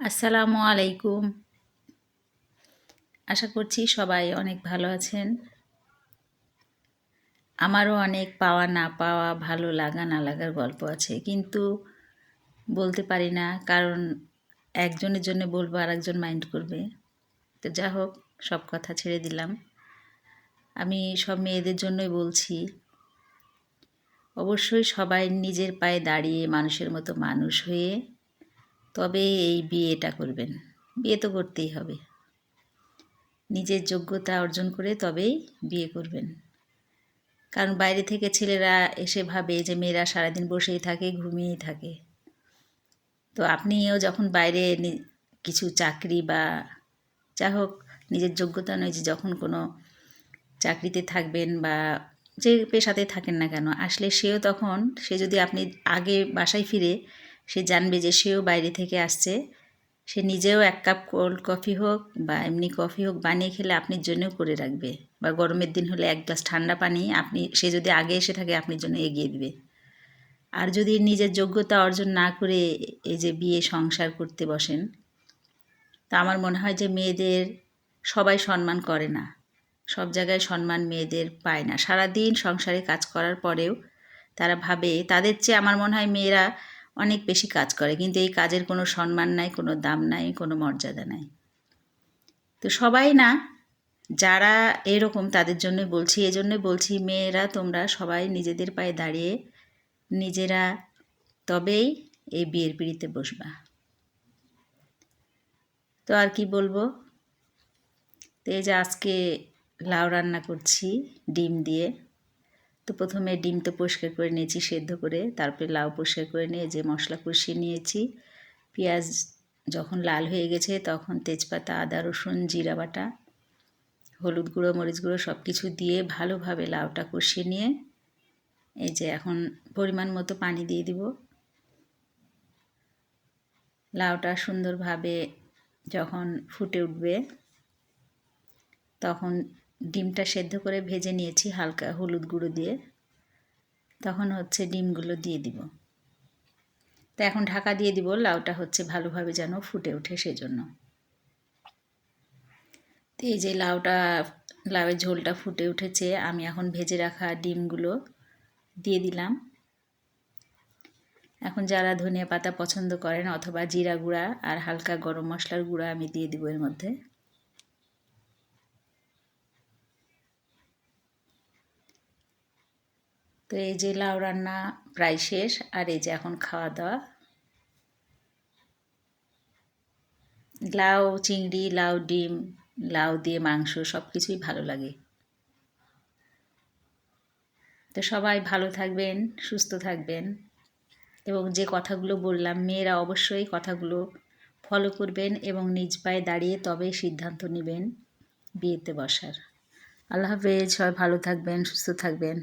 আসসালামু আলাইকুম। আশা করছি সবাই অনেক ভালো আছেন। আমারও অনেক পাওয়া না পাওয়া, ভালো লাগা না লাগার গল্প আছে। কিন্তু বলতে পারি না, কারণ একজনের জন্য বলব আর একজন মাইন্ড করবে। তো যা হোক, সব কথা ছেড়ে দিলাম। আমি সব মেয়েদের জন্যই বলছি, অবশ্যই সবাই নিজের পায়ে দাঁড়িয়ে মানুষের মতো মানুষ হয়ে তবে এই বিয়েটা করবেন। বিয়ে তো করতেই হবে। নিজের যোগ্যতা অর্জন করে তবেই বিয়ে করবেন। কারণ বাইরে থেকে ছেলেরা এসে ভাবে যে মেয়েরা সারাদিন বসেই থাকে, ঘুমিয়েই থাকে। তো আপনিও যখন বাইরে কিছু চাকরি বা যা হোক, নিজের যোগ্যতা নয় যে যখন কোনো চাকরিতে থাকবেন বা যে পেশাতে থাকেন না কেন, আসলে সেও তখন, সে যদি আপনি আগে বাসায় ফিরে সে জানবে যে সেও বাইরে থেকে আসছে। সে নিজেও এক কাপ কোল্ড কফি হোক বা এমনি কফি হোক বানিয়ে খেলে আপনার জন্যও করে রাখবে। বা গরমের দিন হলে এক গ্লাস ঠান্ডা পানি আপনি, সে যদি আগে এসে থাকে আপনার জন্য এগিয়ে দিবে। আর যদি নিজের যোগ্যতা অর্জন না করে এই যে বিয়ে সংসার করতে বসেন, তা আমার মনে হয় যে মেয়েদের সবাই সম্মান করে না। সব জায়গায় সম্মান মেয়েদের পায় না। সারাদিন সংসারে কাজ করার পরেও তারা ভাবে, তাদের চেয়ে আমার মনে হয় মেয়েরা অনেক বেশি কাজ করে, কিন্তু এই কাজের কোনো সম্মান নাই, কোনো দাম নাই, কোনো মর্যাদা নাই। তো সবাই না, যারা এরকম তাদের জন্য বলছি এজন্য বলছি, মেয়েরা, তোমরা সবাই নিজেদের পায়ে দাঁড়িয়ে নিজেরা তবেই এই বিয়ের পিড়িতে বসবা। তো আর কি বলব? তো এই যে আজকে লাউ রান্না করছি, ডিম দিয়ে। তো প্রথমে ডিম তো পরিষ্কার করে নিয়েছি, সেদ্ধ করে, তারপরে লাউ পরিষ্কার করে নিয়ে যে মশলা কষিয়ে নিয়েছি। পেঁয়াজ যখন লাল হয়ে গেছে তখন তেজপাতা, আদা, রসুন, জিরা বাটা, হলুদ গুঁড়ো, মরিচ গুঁড়ো সব কিছু দিয়ে ভালোভাবে লাউটা কষিয়ে নিয়ে এই যে এখন পরিমাণ মতো পানি দিয়ে দিব। লাউটা সুন্দরভাবে যখন ফুটে উঠবে তখন ডিমটা সেদ্ধ করে ভেজে নিয়েছি হালকা হলুদ গুঁড়ো দিয়ে। তখন হচ্ছে ডিমগুলো দিয়ে দিব। তো এখন ঢাকা দিয়ে দিব, লাউটা হচ্ছে ভালোভাবে যেন ফুটে ওঠে সেজন্য। তো এই যে লাউটা, লাউয়ের ঝোলটা ফুটে উঠেছে, আমি এখন ভেজে রাখা ডিমগুলো দিয়ে দিলাম। এখন যারা ধনিয়া পাতা পছন্দ করেন অথবা জিরা গুঁড়া আর হালকা গরম মশলার গুঁড়া আমি দিয়ে দিব এর মধ্যে। তো এই যে লাউ রান্না প্রায় শেষ, আর এই যে এখন খাওয়া দাওয়া। লাউ, চিংড়ি, লাউ ডিম, লাউ দিয়ে মাংস সব কিছুই ভালো লাগে। তো সবাই ভালো থাকবেন, সুস্থ থাকবেন। এবং যে কথাগুলো বললাম, মেয়েরা অবশ্যই কথাগুলো ফলো করবেন এবং নিজ পায়ে দাঁড়িয়ে তবেই সিদ্ধান্ত নেবেন বিয়েতে বসার। আল্লাহ হাফেজ, সবাই ভালো থাকবেন, সুস্থ থাকবেন।